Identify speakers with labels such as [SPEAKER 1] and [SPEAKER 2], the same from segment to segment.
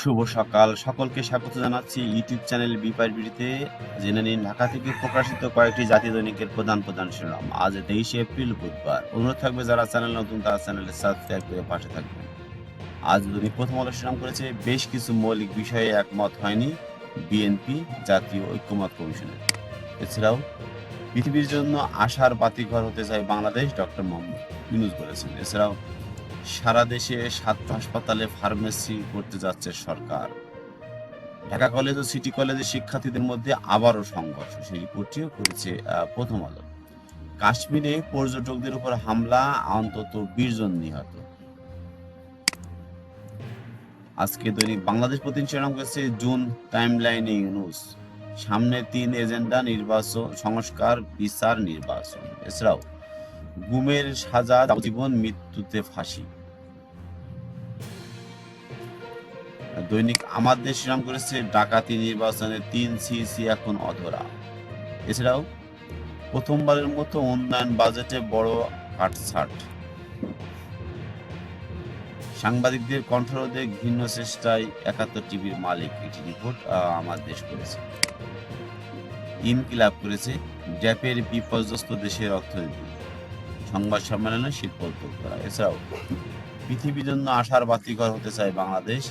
[SPEAKER 1] শুভ সকাল। সকলকে স্বাগত জানাচ্ছি ইউটিউব চ্যানেল বিপার বিড়িতে। জেনে নিন, ঢাকা থেকে প্রকাশিত কয়েকটি জাতীয় দৈনিকের প্রধান প্রধান শিরোনাম। আজ তেইশে এপ্রিল বুধবার। অনুরোধ থাকবে যারা চ্যানেল নতুন, তারা চ্যানেলে সাবস্ক্রাইব করে পাশে থাকবেন। আজ দৈনিক প্রথম আলো শিরোনাম করেছে, বেশ কিছু মৌলিক বিষয়ে একমত হয়নি বিএনপি জাতীয় ঐক্যমত কমিশনের। এছাড়াও, পৃথিবীর জন্য আশার বাতিঘর হতে চায় বাংলাদেশ ডক্টর মোহাম্মদ ইউনুস বলেছেন। এছাড়াও সারা দেশে সাত হাসপাতালে ফার্মেসি করতে যাচ্ছে সরকার। ঢাকা কলেজ ও সিটি কলেজের শিক্ষার্থীদের মধ্যে আবারও সংঘর্ষ, সেই রিপোর্টটিও করেছে প্রথম আলো। কাশ্মীরে পর্যটকদের উপর হামলা, অন্তত বিশ জন নিহত। আজকে দৈনিক বাংলাদেশ প্রতিদিন শিরোনাম করেছে জুন টাইমলাইনে ইউনুস সামনে তিন এজেন্ডা নির্বাচন, সংস্কার, বিচার, নির্বাচন। এছাড়াও, গুমের সাজা, জীবন, মৃত্যুতে ফাঁসি। দৈনিক আমার দেশ নাম করেছে ডাকাতি নির্বাচনে তিন সিসি এখন অধরা। এছাড়াও প্রথমবারের মতো উন্নয়ন বাজেটে বড় কাটছাট সাংবাদিকদের কণ্ঠরোধে ঘৃণ্য চেষ্টায় একাত্তর টিভির মালিক এটি রিপোর্ট আমার দেশ করেছে। ইনকিলাব করেছে ড্যাপের বিপর্যস্ত দেশের অর্থনীতি। সংবাদ সম্মেলনে শিল্প উদ্যোগ করা এছাড়াও পৃথিবীর জন্য আশার বাতিঘর হতে চায় বাংলাদেশ।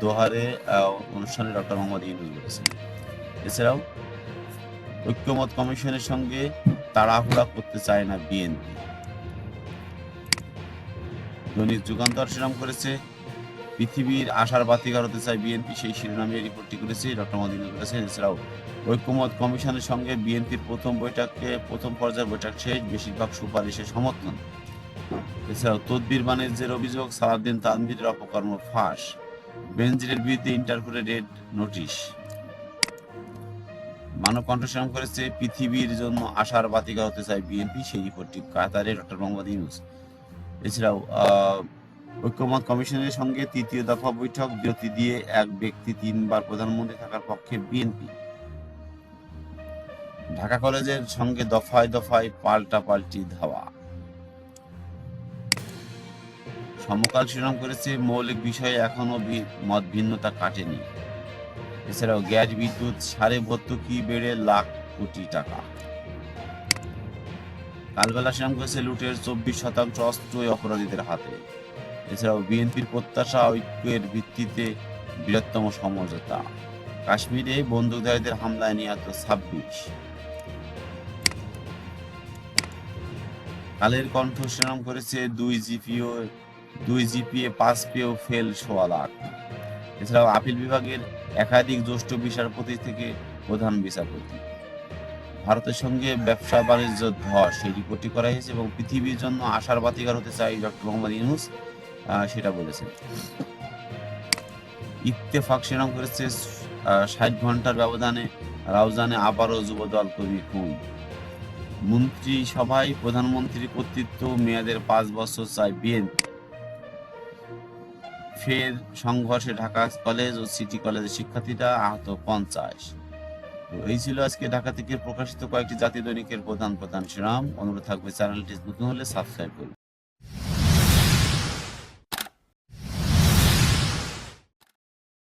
[SPEAKER 1] দোহারে অনুষ্ঠানে ডক্টর মোহাম্মদ ইউনুস বলেছেন। এছাড়াও ঐক্যমত কমিশনের সঙ্গে তাড়াহুড়া করতে চায় না বিএনপি। দৈনিক যুগান্তর শিরোনাম করেছে, পৃথিবীর আশার বাতিঘর হতে চায় বিএনপি, সেই শিরোনামে রিপোর্টটি করেছে ডক্টর ইউনুস বলেছেন। এছাড়াও ঐক্যমত কমিশনের সঙ্গে বিএনপির প্রথম বৈঠকে, প্রথম পর্যায়ের বৈঠক শেষ, বেশিরভাগ সুপারিশের সমর্থন। এছাড়াও তদবির বাণিজ্যের অভিযোগ, সালাউদ্দিন তানভীরের অপকর্ম ফাঁস। বেনজিরের বিরুদ্ধে ইন্টারপোলের রেড নোটিশ। মানব কণ্ঠস্বরম করেছে, পৃথিবীর জন্য আশার বাতিকা হতে চায় বিএনপি, সেই রিপোর্টটি কাতারে ডক্টর মোহাম্মদ ইউনুস এছাড়াও ঐক্যমত কমিশনের সঙ্গে তৃতীয় দফা বৈঠক, বিরতি দিয়ে এক ব্যক্তি তিনবার প্রধানমন্ত্রী থাকার পক্ষে বিএনপি। ঢাকা কলেজের সঙ্গে দফায় দফায় পাল্টা পাল্টি ধাওয়া। সমকাল শিরোনাম করেছে, মৌলিক বিষয়ে এখনও মত ভিন্নতা কাটেনি। এছাড়াও গ্যাস, বিদ্যুৎ সারে ভর্তুকি বেড়ে লাখ কোটি টাকা। কালবেলা শিরোনাম করেছে লুটের চব্বিশ শতাংশ অস্ত্রই অপরাধীদের হাতে। এছাড়াও বিএনপির প্রত্যাশা, ঐক্যের ভিত্তিতে বৃহত্তম সমঝোতা। কাশ্মীরে বন্দুকধারীদের হামলায় নিহত ছাব্বিশ। কালের কণ্ঠ শিরোনাম করেছে দুই জিপিও দুই জিপিএ পাস পেয়েও ফেল সোয়া লাখ। এছাড়াও আপিল বিভাগের একাধিক জ্যেষ্ঠ বিচারপতি থেকে প্রধান বিচারপতি। ভারতের সঙ্গে ব্যবসা বাণিজ্য ধস, সেই রিপোর্টটি করা হয়েছে এবং পৃথিবীর জন্য আশার বাতিকার হতে চাই ডক্টর মোহাম্মদ ইউনুস সেটা বলেছেন। ইত্তেফাক শিরোনাম করেছে ষাট ঘণ্টার ব্যবধানে রাউজানে আবারও যুবদল কর্মী খুন। মন্ত্রী সভায় প্রধানমন্ত্রীর কর্তৃত্ব মেয়াদের পাঁচ বছর চায় বিএনপি। ফের সংঘর্ষে ঢাকা কলেজ ও সিটি কলেজের শিক্ষার্থীরা আহত পঞ্চাশ। তো এই ছিল আজকে ঢাকা থেকে প্রকাশিত কয়েকটি জাতি দৈনিকের প্রধান প্রধান শিরাম অনুরোধ থাকবে চ্যানেলটি নতুন হলে সাবস্ক্রাইব করুন।